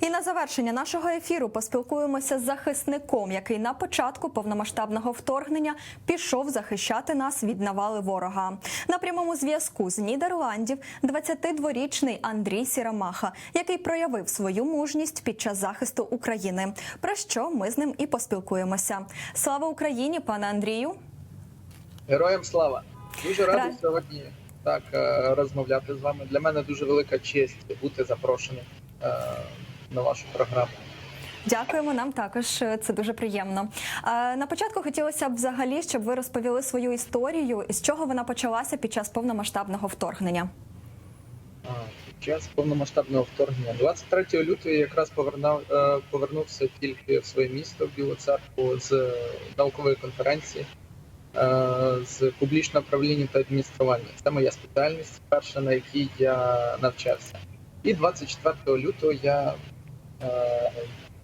І на завершення нашого ефіру поспілкуємося з захисником, який на початку повномасштабного вторгнення пішов захищати нас від навали ворога. На прямому зв'язку з Нідерландів 22-річний Андрій Сірамаха, який проявив свою мужність під час захисту України. Про що ми з ним і поспілкуємося. Слава Україні, пане Андрію! Героям слава! Дуже радий Ра- сьогодні так е, розмовляти з вами. Для мене дуже велика честь бути запрошеним е, на вашу програму. Дякуємо нам також. е, Це дуже приємно. Е, На початку хотілося б взагалі, щоб ви розповіли свою історію, з чого вона почалася під час повномасштабного вторгнення. Під час повномасштабного вторгнення 23 лютого я якраз повернав, е, повернувся тільки в своє місто в Білу церкву з наукової конференції з публічного правління та адміністрування. Це моя спеціальність, перша на якій я навчався. І 24 лютого я,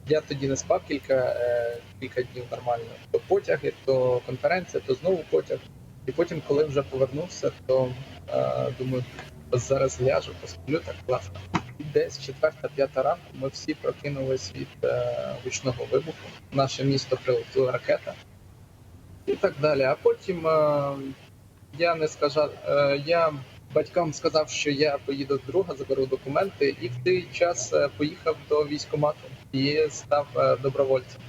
я тоді не спав кілька, е, кілька днів нормально. То потяги, то конференція, то знову потяг. І потім, коли вже повернувся, то е, думаю, зараз ляжу, посплю так класно. І десь четверта-п'ята ранку ми всі прокинулись від е, гучного вибуху. Наше місто прилетіла ракета і так далі. А потім е, я не скажа, е, я батькам сказав, що я поїду друга, заберу документи, і в той час е, поїхав до військкомату і став е, добровольцем.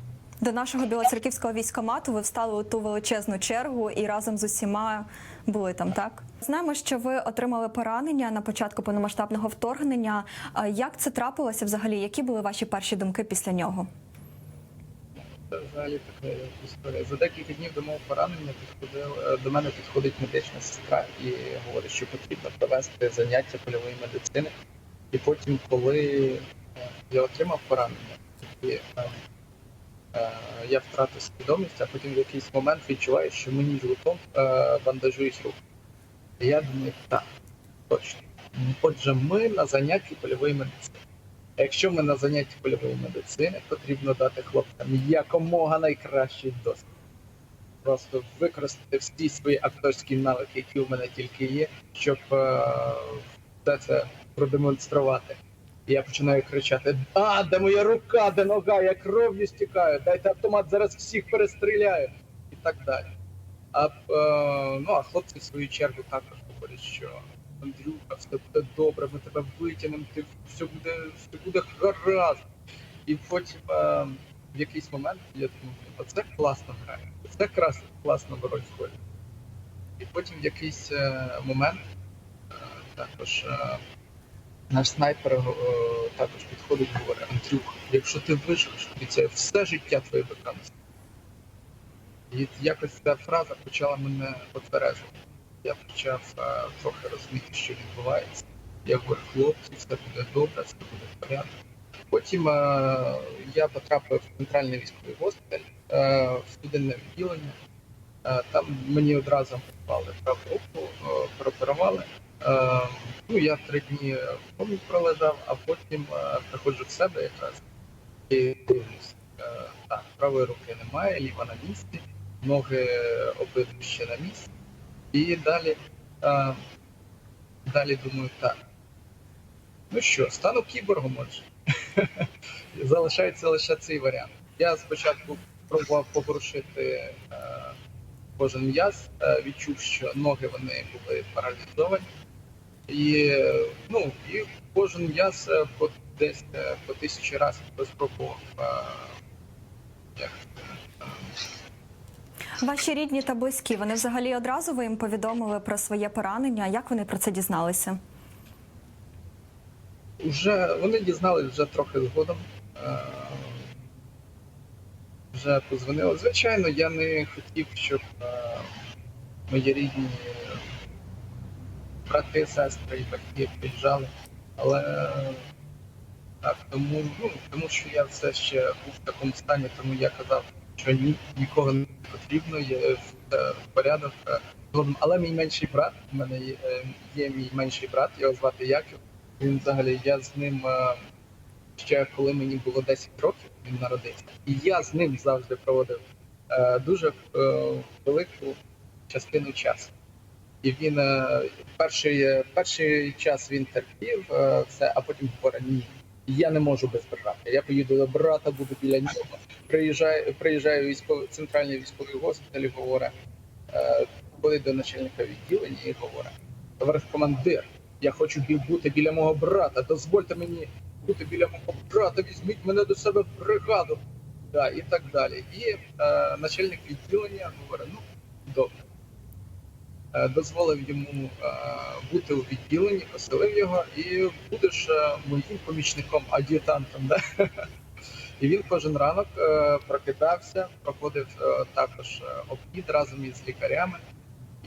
До нашого білоцерківського військомату ви встали у ту величезну чергу і разом з усіма були там, так? Знаємо, що ви отримали поранення на початку повномасштабного вторгнення. Як це трапилося взагалі? Які були ваші перші думки після нього? Взагалі така історія. За декілька днів до мого поранення підходив е, до мене підходить медична сестра і говорить, що потрібно провести заняття польової медицини. І потім, коли е, я отримав поранення, тоді е, я втратив свідомість, а потім в якийсь момент відчуваю, що мені жгутом бандажують руку. І я думаю, так, точно. Отже, ми на занятті польової медицини. Якщо ми на занятті польової медицини, потрібно дати хлопцям якомога найкращий досвід. Просто використати всі свої акторські навики, які у мене тільки є, щоб е, все це продемонструвати. І я починаю кричати: А, де моя рука, де нога, я кров'ю стікаю, дайте автомат, зараз всіх перестріляю і так далі. А, е, ну, а хлопці в свою чергу також говорять, що Андрюха, все буде добре, ми тебе витягнемо, ти все буде, все буде гаразд. І потім е, в якийсь момент я думаю, оце класно грає, це класно роль входить. І потім в якийсь е, момент е, також е, наш снайпер е, також підходить і говорить, Андрюха, якщо ти виживеш, це все життя твоє виконання. І якось ця фраза почала мене потверезувати я почав е, трохи розуміти, що відбувається. Я говорю, хлопці, все буде добре, все буде в порядку. Потім е, я потрапив в центральний військовий госпіталь е, в студенне відділення. Е, там мені одразу поклали праву руку, прооперували. Ну, я три дні в комі пролежав, а потім е, приходжу в себе якраз і дивлюсь. Так, правої руки немає, ліва на місці, ноги обидві ще на місці. І далі, а, далі думаю, так. Ну що, стану кіборгом, отже. Залишається лише цей варіант. Я спочатку пробував поворушити е, кожен м'яз, е, відчув, що ноги вони були паралізовані. І, ну, і кожен м'яз е, десь по тисячі разів спробував. Ваші рідні та близькі, вони взагалі одразу ви їм повідомили про своє поранення. Як вони про це дізналися? Вже вони дізналися вже трохи згодом. Е, Вже позвонили. Звичайно, я не хотів, щоб е, мої рідні брати, сестри і батьки приїжджали. Але так, тому, ну, тому що я все ще був в такому стані, тому я казав, що ні, нікого не потрібно, є в порядок. Е. Але мій менший брат, у мене є, е, є мій менший брат, його звати Яків. Він взагалі, я з ним е, ще коли мені було 10 років, він народився. І я з ним завжди проводив е, дуже е, велику частину часу. І він е, перший, е, перший час він терпів е, все, а потім говорить, ні, Я не можу без брата. Я поїду до брата, буду біля нього. Приїжджаю, приїжджаю військовий центральний військовий госпіталь, говорить, е, ходить до начальника відділення і говорить: товариш командир, я хочу бути біля мого брата. Дозвольте мені бути біля мого брата, візьміть мене до себе в бригаду. Да, і так далі. І е, начальник відділення говорить: ну добре. Е, дозволив йому е, бути у відділенні, поселив його, і будеш е, моїм помічником, ад'ютантом. Да? І він кожен ранок прокидався, проходив також обхід разом із лікарями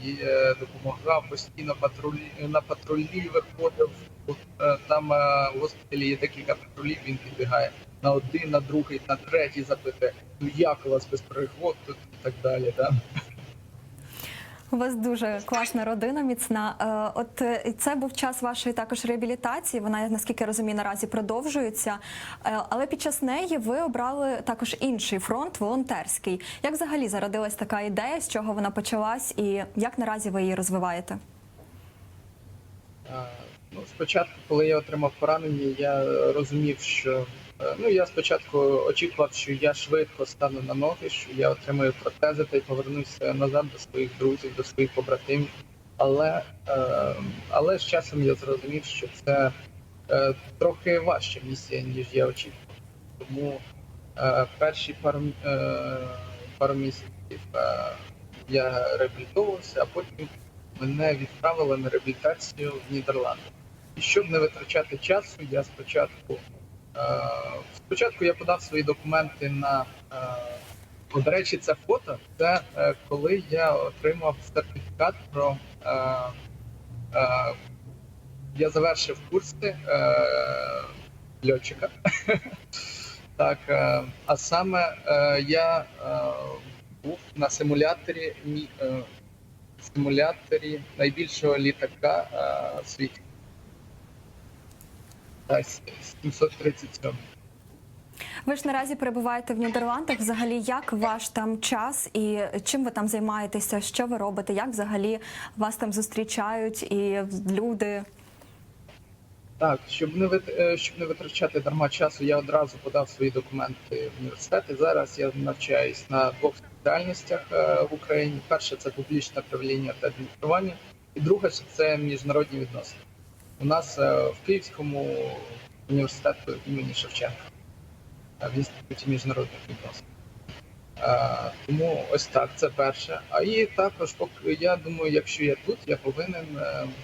і допомагав постійно патрулі на патрулі виходив. Там в госпіталі є декілька патрулів, він підбігає на один, на другий, на третій, запитує, ну як у вас без пригод тут і так далі. Да? У вас дуже класна родина, міцна. Е, От е, це був час вашої також реабілітації. Вона, я наскільки розумію, наразі продовжується. Е, Але під час неї ви обрали також інший фронт волонтерський. Як взагалі зародилась така ідея, з чого вона почалась, і як наразі ви її розвиваєте? Ну, спочатку, коли я отримав поранення, я розумів, що ну я спочатку очікував, що я швидко стану на ноги, що я отримаю протези та й повернуся назад до своїх друзів, до своїх побратимів. Але, е, але з часом я зрозумів, що це е, трохи важча місія, ніж я очікував. Тому е, перші пару, е, пару місяців е, я реабілітовувався, а потім мене відправили на реабілітацію в Нідерланди. І щоб не витрачати часу, я спочатку е, спочатку я подав свої документи на е, до речі, це фото. Це е, коли я отримав сертифікат про е, е, я завершив курси е, льотчика. Так, е, а саме е, я е, був на симуляторі е, симуляторі найбільшого літака е, в світі. Так, 737. Ви ж наразі перебуваєте в Нідерландах. Взагалі, як ваш там час і чим ви там займаєтеся? Що ви робите? Як взагалі вас там зустрічають і люди? Так, щоб не е, щоб не витрачати дарма часу, я одразу подав свої документи в університет. І зараз я навчаюсь на двох спеціальностях е, в Україні. Перше це публічне правління та адміністрування, і друге це міжнародні відносини. У нас е, в Київському університету імені Шевченка е, в інституті міжнародних відносин. Е, Тому ось так, це перше. А і також, поки я думаю, якщо я тут, я повинен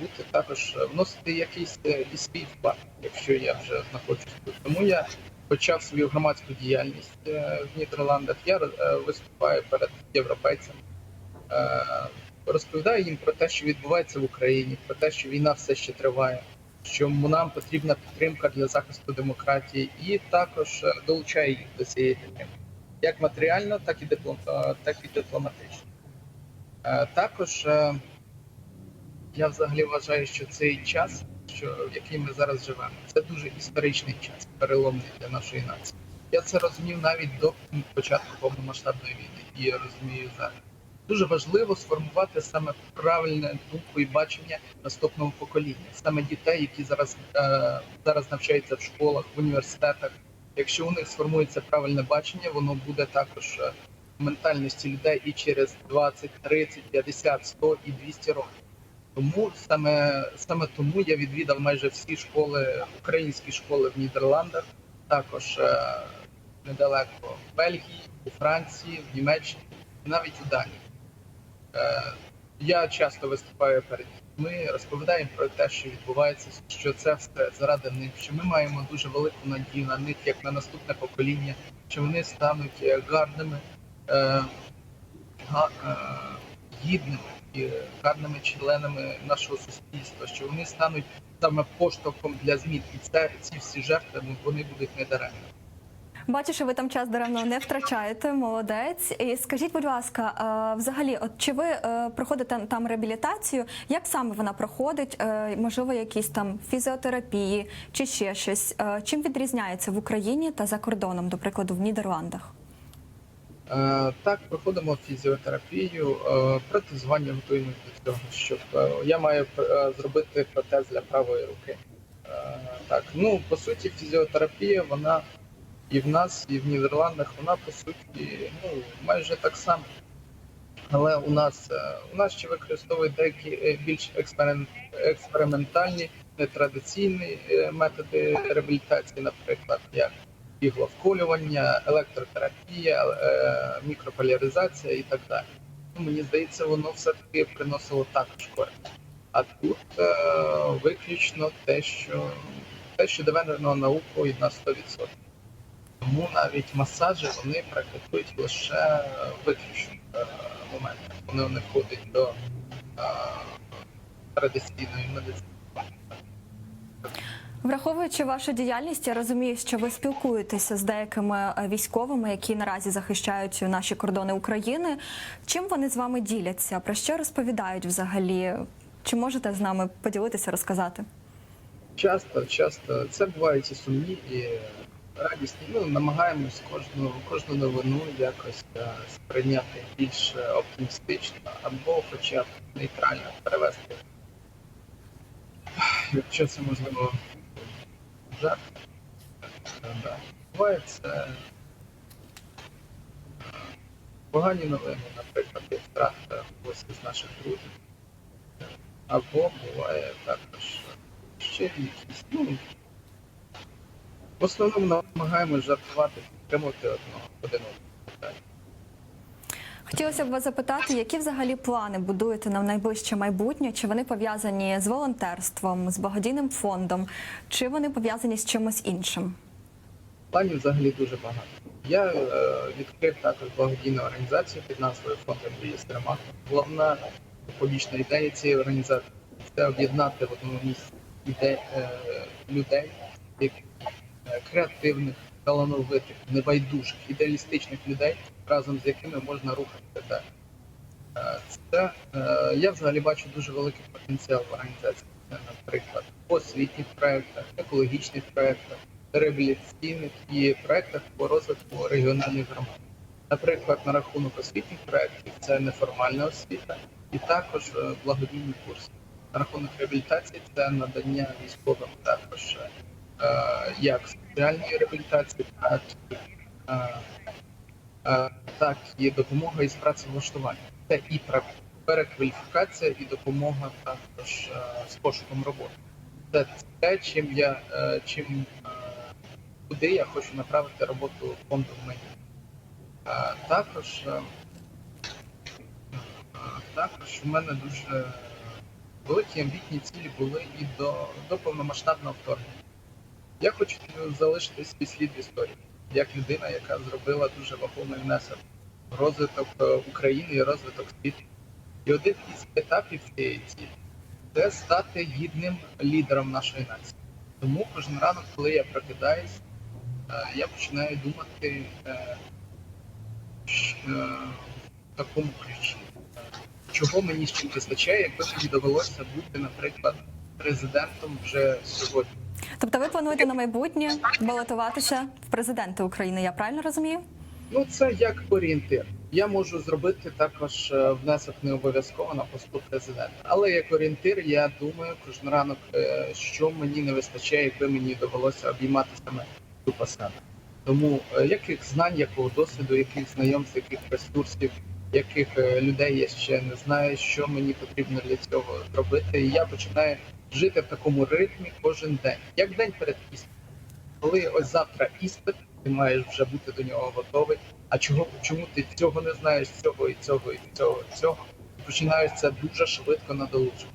бути також вносити якийсь і свій вклад, якщо я вже знаходжусь тут. Тому я почав свою громадську діяльність в Нідерландах. Я виступаю перед європейцями, розповідаю їм про те, що відбувається в Україні, про те, що війна все ще триває. Що нам потрібна підтримка для захисту демократії, і також е, долучаю їх до цієї підтримки як матеріально, так і так і дипломатично. Е, Також е, я взагалі вважаю, що цей час, що, в який ми зараз живемо, це дуже історичний час, переломний для нашої нації. Я це розумів навіть до початку повномасштабної війни, і я розумію зараз. Дуже важливо сформувати саме правильне думку і бачення наступного покоління, саме дітей, які зараз, е, зараз навчаються в школах, в університетах. Якщо у них сформується правильне бачення, воно буде також е, в ментальності людей і через 20, 30, 50, 100 і 200 років. Тому саме саме тому я відвідав майже всі школи, українські школи в Нідерландах, також е, недалеко в Бельгії, у Франції, в Німеччині навіть у Данії. Е, я часто виступаю перед дітьми, розповідаю про те, що відбувається, що це все заради них, що ми маємо дуже велику надію на них, як на наступне покоління, що вони стануть е, гарними, га- е, гідними і гарними членами нашого суспільства, що вони стануть саме поштовхом для змін, і це ці всі жертви ну, вони будуть недаремні. Бачу, що ви там час даремно не втрачаєте. Молодець. І скажіть, будь ласка, е, взагалі, от чи ви е, проходите там реабілітацію? Як саме вона проходить? Е, Можливо, якісь там фізіотерапії чи ще щось? Чим відрізняється в Україні та за кордоном, до прикладу, в Нідерландах? Так, проходимо фізіотерапію, протезування готуємося до цього, щоб я маю зробити протез для правої руки. Так. Ну, по суті, фізіотерапія, вона і в нас, і в Нідерландах, вона по суті, ну, майже так само. Але у нас е, у нас ще використовують деякі е, більш експериментальні, нетрадиційні е, методи реабілітації, наприклад, як ігловколювання, електротерапія, мікрополяризація і так далі. Ну, мені здається, воно все-таки приносило також користь. А тут е, виключно те, що те, що доведено наукою на 100%. Тому навіть масажі вони практикують лише виключно е, моменти. Вони не входять до е, традиційної медицини. Враховуючи вашу діяльність, я розумію, що ви спілкуєтеся з деякими е, військовими, які наразі захищають наші кордони України. Чим вони з вами діляться? Про що розповідають взагалі? Чи можете з нами поділитися, розказати? Часто, часто це бувають і сумні, і радісні. Ну, намагаємось кожну, кожну новину якось е, сприйняти більш е, оптимістично або хоча б нейтрально перевести. Якщо це можливо жарт. е, Да. Буває це погані новини, наприклад, як втрата когось із наших друзів. Або буває також ще якісь. Ну, в основному намагаємось жартувати, підтримувати одного один одного. Хотілося б вас запитати, які взагалі плани будуєте на найближче майбутнє? Чи вони пов'язані з волонтерством, з благодійним фондом, чи вони пов'язані з чимось іншим? Планів взагалі дуже багато. Я е, відкрив також благодійну організацію під назвою Фонд Андрія Стремаха. Головна побічна ідея цієї організації це об'єднати в одному місці іде, е, людей, які креативних, талановитих, небайдужих, ідеалістичних людей, разом з якими можна рухатися далі. Е, Це е, я взагалі бачу дуже великий потенціал в організації. Наприклад, в освітніх проєктах, екологічних проєктах, реабілітаційних і проєктах по розвитку регіональних громад. Наприклад, на рахунок освітніх проєктів це неформальна освіта і також е, благодійні курси. На рахунок реабілітації це надання військовим також як соціальної реабілітації, так так і допомога із працевлаштуванням. Це і перекваліфікація, і допомога також з пошуком роботи. Це те, чим я е, чим куди я хочу направити роботу фонду в мені. Також також у мене дуже великі амбітні цілі були і до, до повномасштабного вторгнення. Я хочу залишити свій слід в історії як людина, яка зробила дуже вагомий внесок в розвиток е, України і розвиток світу. І один із етапів цієї цілі це стати гідним лідером нашої нації. Тому кожен ранок, коли я прокидаюсь, е, я починаю думати е, в такому ключі. Чого мені ще вистачає, якби мені довелося бути, наприклад, президентом вже сьогодні. Тобто, ви плануєте на майбутнє балотуватися в президенти України? Я правильно розумію? Ну, це як орієнтир. Я можу зробити також е, внесок не обов'язково на посту президента. Але як орієнтир, я думаю кожен ранок, е, що мені не вистачає, якби мені довелося обіймати саме цю посаду. Тому е, яких знань, якого досвіду, яких знайомств, яких ресурсів, яких людей я ще не знаю, що мені потрібно для цього зробити. І я починаю жити в такому ритмі кожен день, як день перед іспитом. Коли ось завтра іспит, ти маєш вже бути до нього готовий. А чого чому ти цього не знаєш, цього і цього, і цього, і цього? Починаєш дуже швидко надолуджувати.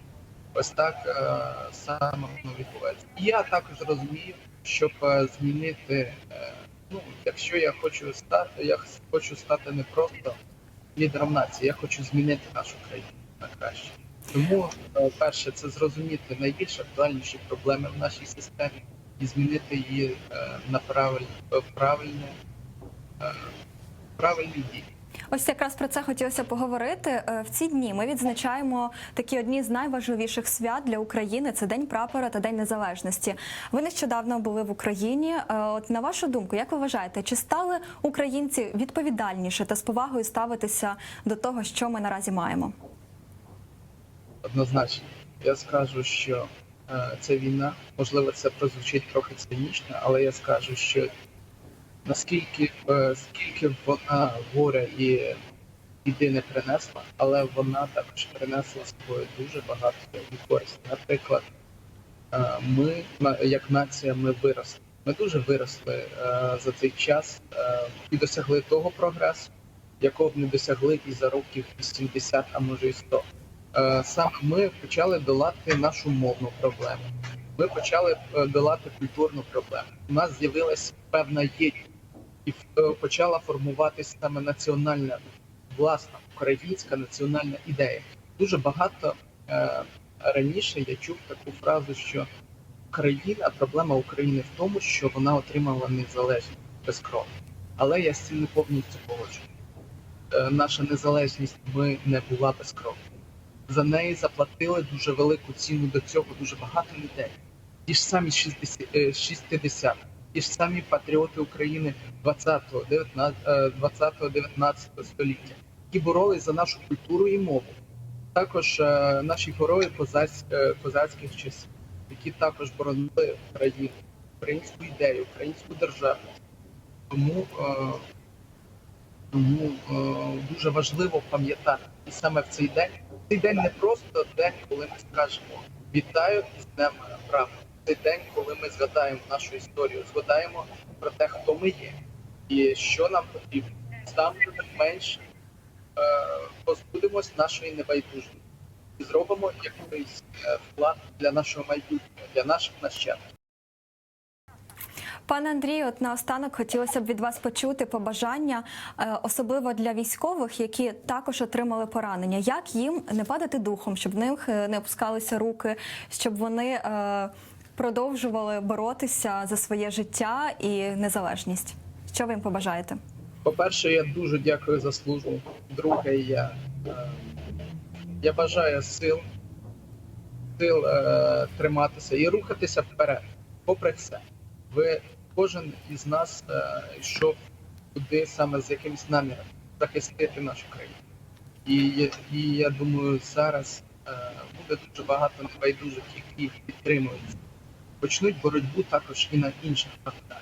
Ось так е, саме воно відбувається. І я також розумію, щоб е, змінити, е, ну якщо я хочу стати, я хочу стати не просто лідером нації, я хочу змінити нашу країну на краще. Тому е, перше, це зрозуміти найбільш актуальніші проблеми в нашій системі і змінити її е, на правильне, в правильне, е, правильні дії. Ось якраз про це хотілося поговорити. В ці дні ми відзначаємо такі одні з найважливіших свят для України. Це День прапора та День Незалежності. Ви нещодавно були в Україні. От на вашу думку, як ви вважаєте, чи стали українці відповідальніше та з повагою ставитися до того, що ми наразі маємо? Однозначно, я скажу, що е, ця війна. Можливо, це прозвучить трохи цинічно, але я скажу, що наскільки е, скільки вона горя і біди не принесла, але вона також принесла собою дуже багато користі. Наприклад, е, ми як нація ми виросли. Ми дуже виросли е, за цей час е, і досягли того прогресу, якого б не досягли і за років 80, а може і 100. Е, Саме ми почали долати нашу мовну проблему. Ми почали е, долати культурну проблему. У нас з'явилася певна єдність і е, почала формуватися саме національна власна українська національна ідея. Дуже багато раніше я чув таку фразу, що Україна, проблема України в тому, що вона отримала незалежність безкровно. Але я з цим не повністю погоджуюсь. Е, наша незалежність ми не була безкровна. За неї заплатили дуже велику ціну до цього дуже багато людей. Ті ж самі 60, е, 60 ті ж самі патріоти України 20-го, 19-го, 19 століття, які боролись за нашу культуру і мову. Також е, наші герої козаць, е, козацьких часів, які також боронили Україну, українську ідею, українську державу. Тому, тому дуже важливо пам'ятати, і саме в цей день цей день не просто день, коли ми скажемо вітаю з Днем права. Цей день, коли ми згадаємо нашу історію, згадаємо про те, хто ми є і що нам потрібно. Саме менше е, позбудемось нашої небайдужності і зробимо якийсь е, вклад для нашого майбутнього, для наших нащадків. Пане Андрію, от наостанок хотілося б від вас почути побажання, е, особливо для військових, які також отримали поранення. Як їм не падати духом, щоб в них е, не опускалися руки, щоб вони е, продовжували боротися за своє життя і незалежність? Що ви їм побажаєте? По-перше, я дуже дякую за службу. Друге, я, я бажаю сил, сил триматися і рухатися вперед, попри все. Ви кожен із нас е, йшов туди саме з якимось наміром захистити нашу країну. І, і я думаю, зараз е, буде дуже багато небайдужих, які підтримують. Почнуть боротьбу також і на інших фронтах.